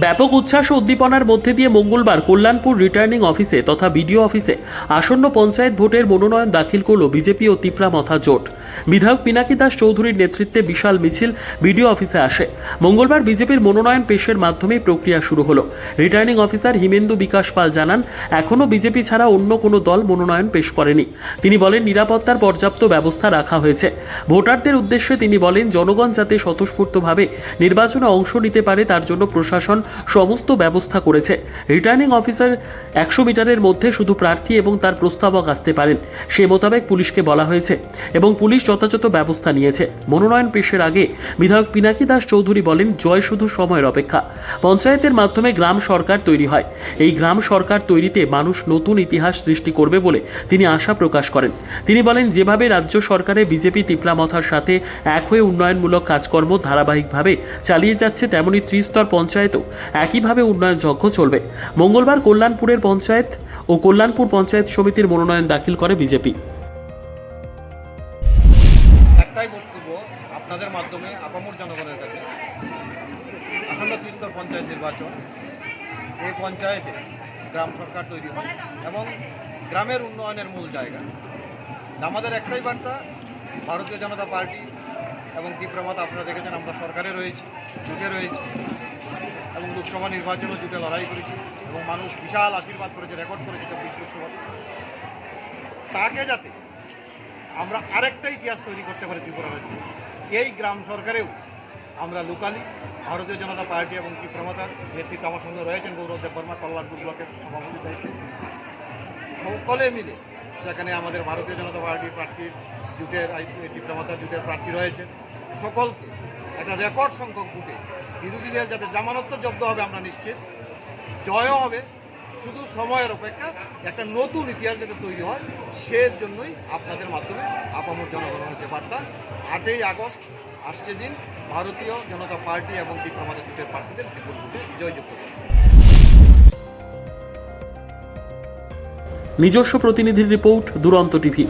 ব্যাপক উচ্ছ্বাস ও উদ্দীপনার মধ্যে দিয়ে মঙ্গলবার কল্যাণপুর রিটার্নিং অফিসে তথা বিডিও অফিসে আসন্ন পঞ্চায়েত ভোটের মনোনয়ন দাখিল করল বিজেপি ও তিপ্রামথা জোট। বিধায়ক পিনাকি দাস চৌধুরীর নেতৃত্বে বিশাল মিছিল বিডিও অফিসে আসে। মঙ্গলবার বিজেপির মনোনয়ন পেশের মাধ্যমে প্রক্রিয়া শুরু হলো। রিটার্নিং অফিসার হিমেন্দু বিকাশ পাল জানান, এখনও বিজেপি ছাড়া অন্য কোনো দল মনোনয়ন পেশ করেনি। তিনি বলেন, নিরাপত্তার পর্যাপ্ত ব্যবস্থা রাখা হয়েছে। ভোটারদের উদ্দেশ্যে তিনি বলেন, জনগণ যাতে স্বতঃস্ফূর্তভাবে নির্বাচনে অংশ নিতে পারে তার জন্য প্রশাসন সমস্ত ব্যবস্থা করেছে। রিটার্নিং অফিসার একশো মিটারের মধ্যে শুধু প্রার্থী এবং তার প্রস্তাবক আসতে পারেন, সে মোতাবেক পুলিশকে বলা হয়েছে এবং পুলিশ যথাযথ ব্যবস্থা নিয়েছে। মনোনয়ন পেশের আগে বিধায়ক পিনাকি দাস চৌধুরী বলেন, জয় শুধু সময়ের অপেক্ষা। পঞ্চায়েতের মাধ্যমে গ্রাম সরকার তৈরি হয়। এই গ্রাম সরকার তৈরিতে মানুষ নতুন ইতিহাস সৃষ্টি করবে বলে তিনি আশা প্রকাশ করেন। তিনি বলেন, যেভাবে রাজ্য সরকারে বিজেপি তিপ্রামথার সাথে এক হয়ে উন্নয়নমূলক কাজকর্ম ধারাবাহিকভাবে চালিয়ে যাচ্ছে, তেমনি ত্রিস্তর পঞ্চায়েতও একইভাবে উন্নয়ন যজ্ঞ চলবে। মঙ্গলবার কল্যাণপুরের পঞ্চায়েত ও কল্যাণপুর পঞ্চায়েত সমিতির মনোনয়ন দাখিল করে বিজেপি। একটাই বক্তব্য আপনাদের মাধ্যমে আপামর জনগণের কাছে। আসন্ন ত্রিস্তর পঞ্চায়েত নির্বাচন এই পঞ্চায়েতে গ্রাম সরকার তৈরি হয় এবং গ্রামের উন্নয়নের মূল জায়গা। আমাদের একটাই বার্তা, ভারতীয় জনতা পার্টি এবং তীব্রমত আপনারা দেখেছেন আমরা সরকারে রয়েছি জুটে রয়েছি। এবং লোকসভা নির্বাচনও জুটে লড়াই করেছি এবং মানুষ বিশাল আশীর্বাদ করেছে, রেকর্ড করেছে চব্বিশ লোকসভা তাকে যাতে আমরা আরেকটা ইতিহাস তৈরি করতে পারি ত্রিপুরা রাজ্যে। এই গ্রাম সরকারেও আমরা লোকালি, ভারতীয় জনতা পার্টি এবং ত্রিপুরামাতার নেতৃত্ব আমার সঙ্গে রয়েছেন গৌরব দেববর্মা কল্যাণপুর ব্লকের সভাপতি দায়িত্বে। সকলে মিলে সেখানে আমাদের ভারতীয় জনতা পার্টির প্রার্থীর জুটের ত্রিপুরামাতার জুটের প্রার্থী রয়েছে সকলকে একটা রেকর্ড সংখ্যক ভোটে। বিরোধীদের যাতে জামানত জব্দ হবে, আমরা নিশ্চিত। জয়ও হবে। শুধু সময়ের অপেক্ষা, একটা নতুন ইতিহাস যাতে তৈরি হয়, সের জন্যই আপনাদের মাধ্যমে আপামর জনগণের যে বার্তা। আটই আগস্ট আসছে দিন, ভারতীয় জনতা পার্টি এবং ডিপ্লোমাদের জোটের প্রার্থীদের বিপুল ভোটে জয়যুক্ত করবে। নিজস্ব প্রতিনিধির রিপোর্ট, দুরন্ত টিভি।